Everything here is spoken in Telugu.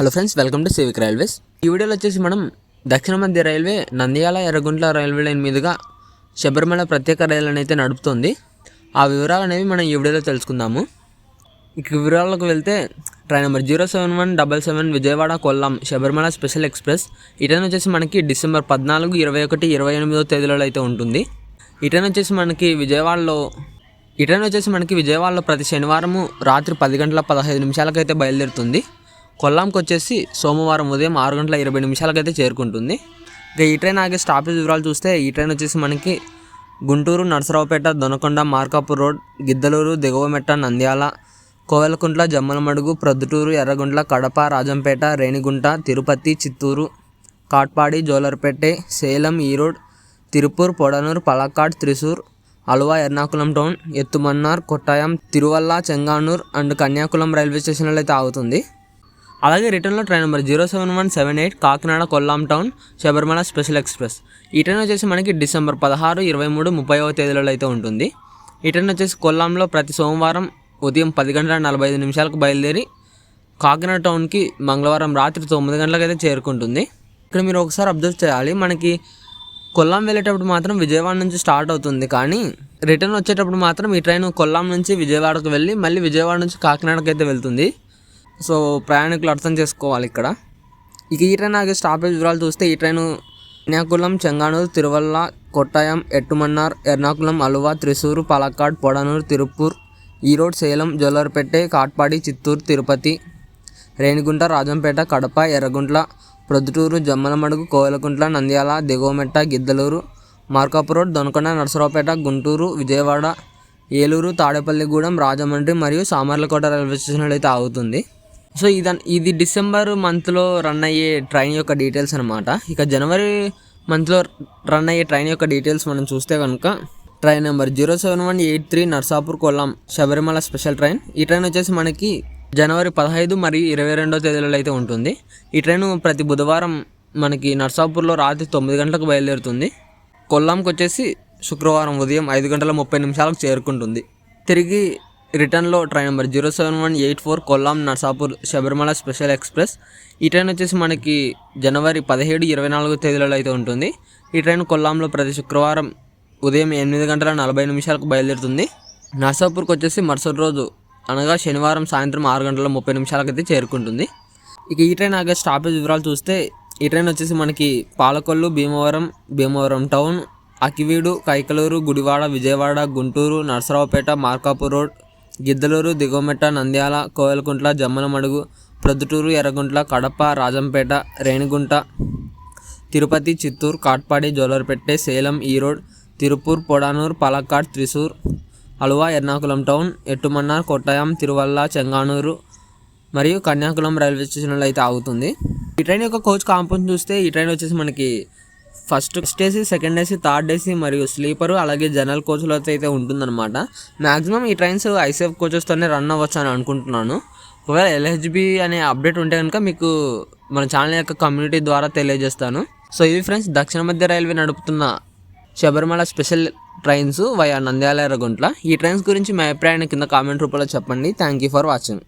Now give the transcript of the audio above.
Hello friends welcome to civic railways. ఈ వీడియోలో వచ్చేసి మనం దక్షిణ మధ్య railway Nandyal Erraguntla railway line మీదుగా శబరిమల ప్రత్యేక రైలుని అయితే నడుపుతోంది. ఆ వివరాలు అనేవి మనం ఈ వీడియోలో తెలుసుకుందాము. ఇక వివరాలకు వెళ్తే train number zero seven one double seven Vijayawada Kollam Sabarimala special express. Eaten వచ్చేసి మనకి డిసెంబర్ పద్నాలుగు ఇరవై ఒకటి ఇరవై ఎనిమిదో తేదీలలో అయితే ఉంటుంది. ఇటన్ వచ్చేసి మనకి విజయవాడలో ఇటన్ వచ్చేసి మనకి విజయవాడలో ప్రతి శనివారము రాత్రి పది గంటల పదహైదు నిమిషాలకైతే బయలుదేరుతుంది. కొల్లాంకి వచ్చేసి సోమవారం ఉదయం ఆరు గంటల ఇరవై నిమిషాలకైతే చేరుకుంటుంది. ఇక ఈ ట్రైన్ ఆగే స్టాపేజ్ వివరాలు చూస్తే ఈ ట్రైన్ వచ్చేసి మనకి Guntur Narasaraopet Donakonda Markapur road Giddalur Diguvametta Nandyal Koilkuntla Jammalamadugu Proddatur Erraguntla Kadapa Rajampet Renigunta Tirupati Chittoor Katpadi Jolarpettai Salem Erode Tiruppur Podanur Palakkad Thrissur Aluva Ernakulam town Ettumanoor Kottayam Thiruvalla Chengannur and Kayamkulam railway స్టేషన్లో అయితే ఆగుతుంది. అలాగే రిటర్న్లో train number zero seven one seven eight Kakinada Kollam town Sabarimala special express. ఈ ట్రైన్ వచ్చేసి మనకి డిసెంబర్ పదహారు ఇరవై మూడు ముప్పైవ తేదీలలో అయితే ఉంటుంది. ఈ ట్రైన్ వచ్చేసి కొల్లాంలో ప్రతి సోమవారం ఉదయం పది గంటల నలభై ఐదు నిమిషాలకు బయలుదేరి కాకినాడ టౌన్కి మంగళవారం రాత్రి తొమ్మిది గంటలకు అయితే చేరుకుంటుంది. ఇక్కడ మీరు ఒకసారి అబ్జర్వ్ చేయాలి మనకి కొల్లాం వెళ్ళేటప్పుడు మాత్రం విజయవాడ నుంచి స్టార్ట్ అవుతుంది. కానీ రిటర్న్ వచ్చేటప్పుడు మాత్రం ఈ ట్రైన్ కొల్లాం నుంచి విజయవాడకు వెళ్ళి మళ్ళీ విజయవాడ నుంచి కాకినాడకి అయితే వెళ్తుంది. సో ప్రయాణికులు అర్థం చేసుకోవాలి ఇక్కడ. ఇక ఈ ట్రైన్ ఆగే స్టాపేజ్ వివరాలు చూస్తే ఈ ట్రైన్ కన్యాకులం చెంగానూరు తిరువల్ల కొట్టాయం ఎట్టుమన్నార్ ఎర్నాకుళం అలువా త్రిశూరు పాలక్కాడ్ పొడనూరు తిరుపూర్ ఈరోడ్ సేలం జొల్లర్పేటె కాట్పాడి చిత్తూరు తిరుపతి రేణిగుంట రాజంపేట కడప ఎర్రగుంట్ల ప్రొద్దుటూరు జమ్మలమడుగు కోవలకుంట్ల నంద్యాల దిగువమెట్ట గిద్దలూరు మార్కాపు రోడ్ దొనకొండ నరసరావుపేట గుంటూరు విజయవాడ ఏలూరు తాడేపల్లిగూడెం రాజమండ్రి మరియు సామర్లకోట రైల్వే స్టేషన్లో అయితే ఆగుతుంది. సో ఇది ఇది డిసెంబర్ మంత్లో రన్ అయ్యే ట్రైన్ యొక్క డీటెయిల్స్ అనమాట ఇక జనవరి మంత్లో రన్ అయ్యే ట్రైన్ యొక్క డీటెయిల్స్ మనం చూస్తే కనుక train number zero seven one eight three Narsapur Kollam Sabarimala special train. ఈ ట్రైన్ వచ్చేసి మనకి జనవరి పదహైదు మరియు ఇరవై రెండో తేదీలలో అయితే ఉంటుంది. ఈ ట్రైన్ ప్రతి బుధవారం మనకి నర్సాపూర్లో రాత్రి తొమ్మిది గంటలకు బయలుదేరుతుంది. కొల్లాంకి వచ్చేసి శుక్రవారం ఉదయం ఐదు గంటల ముప్పై నిమిషాలకు చేరుకుంటుంది. తిరిగి రిటర్న్లో train number zero seven one eight four Kollam Narsapur Sabarimala special express. ఈ ట్రైన్ వచ్చేసి మనకి జనవరి పదిహేడు ఇరవై నాలుగు తేదీలలో అయితే ఉంటుంది. ఈ ట్రైన్ కొల్లాంలో ప్రతి శుక్రవారం ఉదయం ఎనిమిది గంటల నలభై నిమిషాలకు బయలుదేరుతుంది. నర్సాపూర్కి వచ్చేసి మరుసటి రోజు అనగా శనివారం సాయంత్రం ఆరు గంటల ముప్పై నిమిషాలకైతే చేరుకుంటుంది. ఇక ఈ ట్రైన్ ఆగే స్టాపేజ్ వివరాలు చూస్తే ఈ ట్రైన్ వచ్చేసి మనకి Palakollu Bhimavaram Bhimavaram town Akividu Kaikaluru Gudivada Vijayawada Guntur Narasaraopet Markapur road Giddalur Diguvametta Nandyal Koilkuntla Jammalamadugu Proddatur Erraguntla Kadapa Rajampet Renigunta Tirupati Chittoor Katpadi Jolarpettai Salem Erode Tiruppur Podanur Palakkad Thrissur Aluva Ernakulam town Ettumanoor Kottayam Thiruvalla Chengannur మరియు కన్యాకులం రైల్వే స్టేషన్లో అయితే ఆగుతుంది. ఈ ట్రైన్ యొక్క కోచ్ కాంపౌండ్ చూస్తే ఈ ట్రైన్ వచ్చేసి మనకి first first A C second A C third A C మరియు స్లీపరు అలాగే జనరల్ కోచ్లతో అయితే ఉంటుందన్నమాట. మ్యాక్సిమం ఈ ట్రైన్స్ ఐసీఎఫ్ కోచెస్తోనే రన్ అవ్వచ్చు అని అనుకుంటున్నాను. ఒకవేళ ఎల్హెచ్బి అనే అప్డేట్ ఉంటే కనుక మీకు మన ఛానల్ యొక్క కమ్యూనిటీ ద్వారా తెలియజేస్తాను. సో ఇది ఫ్రెండ్స్ దక్షిణ మధ్య రైల్వే నడుపుతున్న Sabarimala special trains via Nandyal Erraguntla. ఈ ట్రైన్స్ గురించి మీ అభిప్రాయాన్ని కింద కామెంట్ రూపంలో చెప్పండి. Thank you for watching